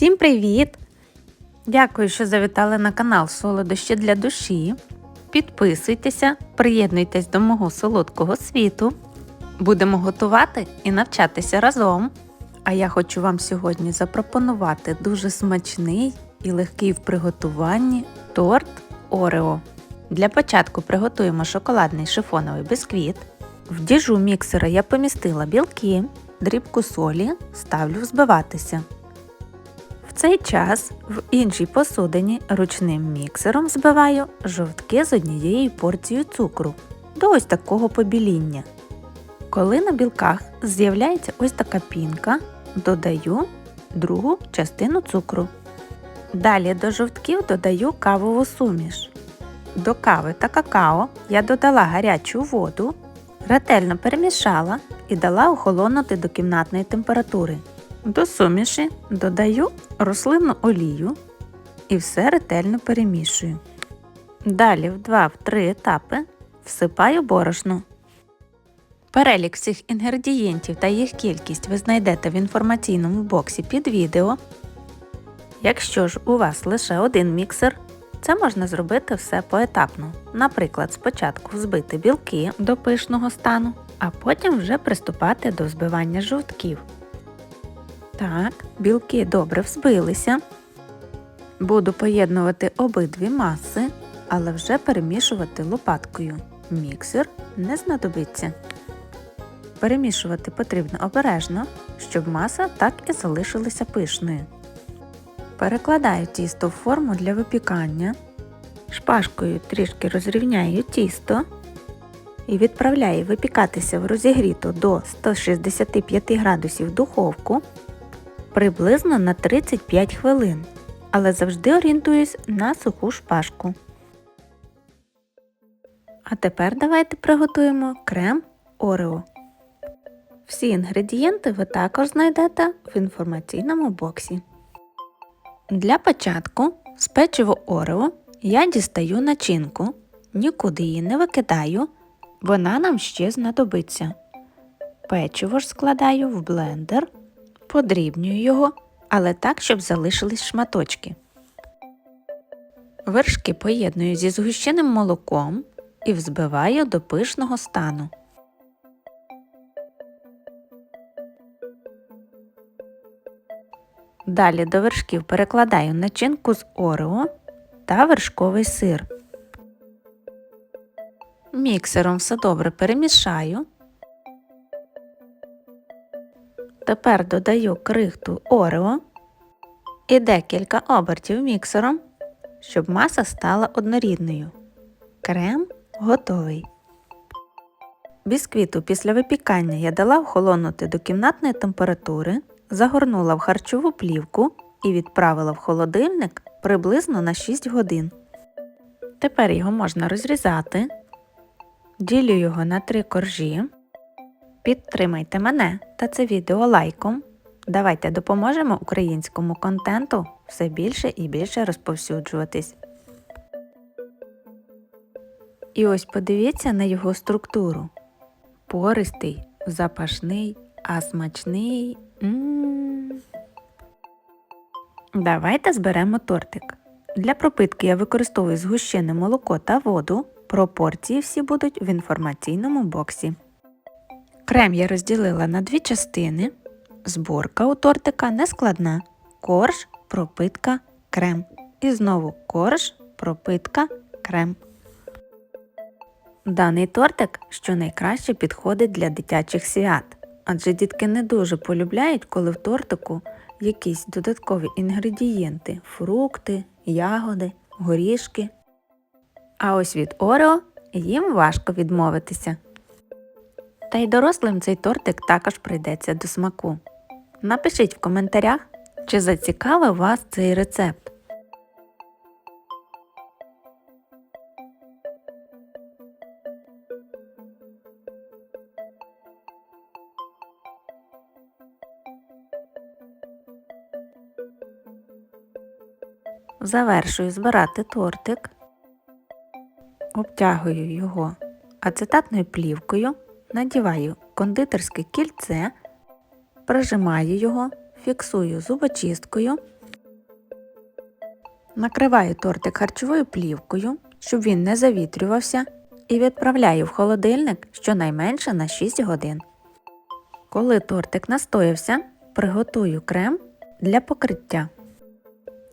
Всім привіт! Дякую, що завітали на канал Солодощі для душі. Підписуйтеся, приєднуйтесь до мого солодкого світу. Будемо готувати і навчатися разом. А я хочу вам сьогодні запропонувати дуже смачний і легкий в приготуванні торт Орео. Для початку приготуємо шоколадний шифоновий бисквіт. В діжу міксера я помістила білки, дрібку солі, ставлю взбиватися. Цей час в іншій посудині ручним міксером збиваю жовтки з однією порцією цукру до ось такого побіління. Коли на білках з'являється ось така пінка, додаю другу частину цукру. Далі до жовтків додаю кавову суміш. До кави та какао я додала гарячу воду, ретельно перемішала і дала охолонути до кімнатної температури. До суміші додаю рослинну олію і все ретельно перемішую. Далі в 2-3 етапи всипаю борошно. Перелік всіх інгредієнтів та їх кількість ви знайдете в інформаційному боксі під відео. Якщо ж у вас лише один міксер, це можна зробити все поетапно. Наприклад, спочатку взбити білки до пишного стану, а потім вже приступати до взбивання жовтків. Так, білки добре взбилися. Буду поєднувати обидві маси, але вже перемішувати лопаткою. Міксер не знадобиться. Перемішувати потрібно обережно, щоб маса так і залишилася пишною. Перекладаю тісто в форму для випікання. Шпажкою трішки розрівняю тісто і відправляю випікатися в розігріту до 165 градусів духовку приблизно на 35 хвилин, але завжди орієнтуюсь на суху шпажку. А тепер давайте приготуємо крем Орео. Всі інгредієнти ви також знайдете в інформаційному боксі. Для початку з печиво Орео я дістаю начинку, нікуди її не викидаю, вона нам ще знадобиться. Печиво ж складаю в блендер, подрібнюю його, але так, щоб залишились шматочки. Вершки поєдную зі згущеним молоком і взбиваю до пишного стану. Далі до вершків перекладаю начинку з орео та вершковий сир. Міксером все добре перемішаю. Тепер додаю крихту орео і декілька обертів міксером, щоб маса стала однорідною. Крем готовий. Бісквіту після випікання я дала охолонути до кімнатної температури, загорнула в харчову плівку і відправила в холодильник приблизно на 6 годин. Тепер його можна розрізати. Ділю його на три коржі. Підтримайте мене та це відео лайком. Давайте допоможемо українському контенту все більше і більше розповсюджуватись. І ось подивіться на його структуру. Пористий, запашний, а смачний. М-м. Давайте зберемо тортик. Для пропитки я використовую згущене молоко та воду. Пропорції всі будуть в інформаційному боксі. Крем я розділила на дві частини. Зборка у тортика не складна. Корж, пропитка, крем. І знову корж, пропитка, крем. Даний тортик щонайкраще підходить для дитячих свят, адже дітки не дуже полюбляють, коли в тортику якісь додаткові інгредієнти фрукти, ягоди, горішки. А ось від Орео їм важко відмовитися. Та й дорослим цей тортик також прийдеться до смаку. Напишіть в коментарях, чи зацікавив вас цей рецепт. Завершую збирати тортик, обтягую його ацетатною плівкою, надіваю кондитерське кільце, прижимаю його, фіксую зубочисткою Накриваю тортик харчовою плівкою, щоб він не завітрювався, і відправляю в холодильник щонайменше на 6 годин. Коли тортик настоявся, приготую крем для покриття.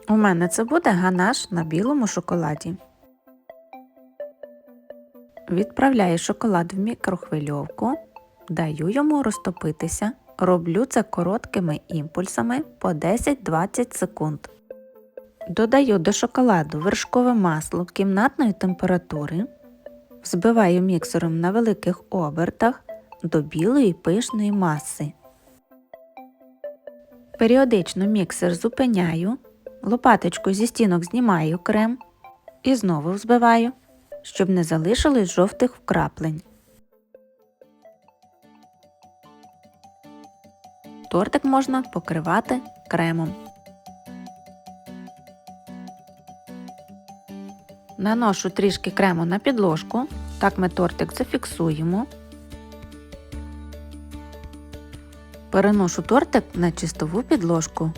У мене це буде ганаш на білому шоколаді. Відправляю шоколад в мікрохвильовку, даю йому розтопитися. Роблю це короткими імпульсами по 10-20 секунд. Додаю до шоколаду вершкове масло кімнатної температури, взбиваю міксером на великих обертах до білої пишної маси. Періодично міксер зупиняю, лопаточку зі стінок знімаю крем і знову взбиваю, щоб не залишилось жовтих вкраплень. Тортик можна покривати кремом. Наношу трішки крему на підложку, так ми тортик зафіксуємо. Переношу тортик на чистову підложку.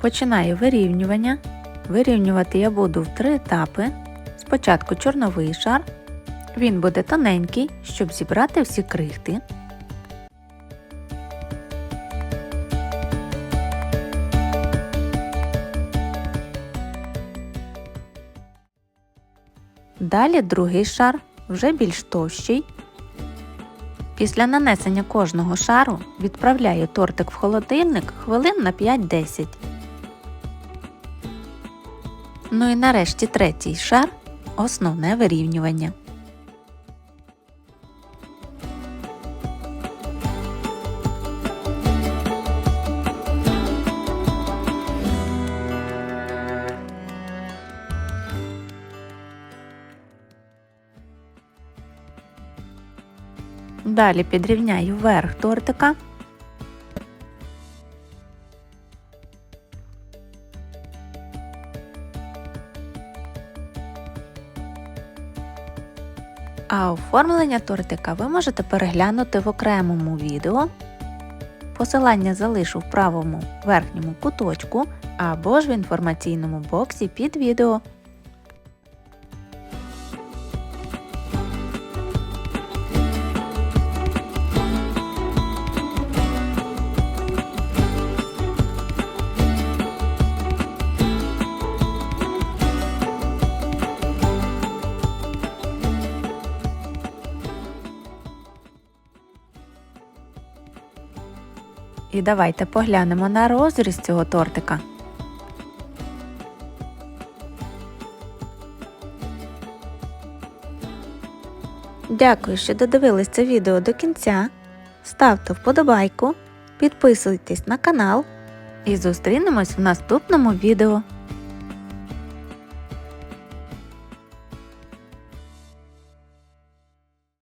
Починаю вирівнювання. Вирівнювати я буду в три етапи. Спочатку чорновий шар. Він буде тоненький, щоб зібрати всі крихти. Далі другий шар вже більш товщий. Після нанесення кожного шару відправляю тортик в холодильник хвилин на 5-10. Ну і нарешті третій шар основне вирівнювання. Далі підрівняю верх тортика. А оформлення тортика ви можете переглянути в окремому відео. Посилання залишу в правому верхньому куточку або ж в інформаційному боксі під відео. І давайте поглянемо на розріз цього тортика. Дякую, що додивились це відео до кінця. Ставте вподобайку, підписуйтесь на канал і зустрінемось в наступному відео.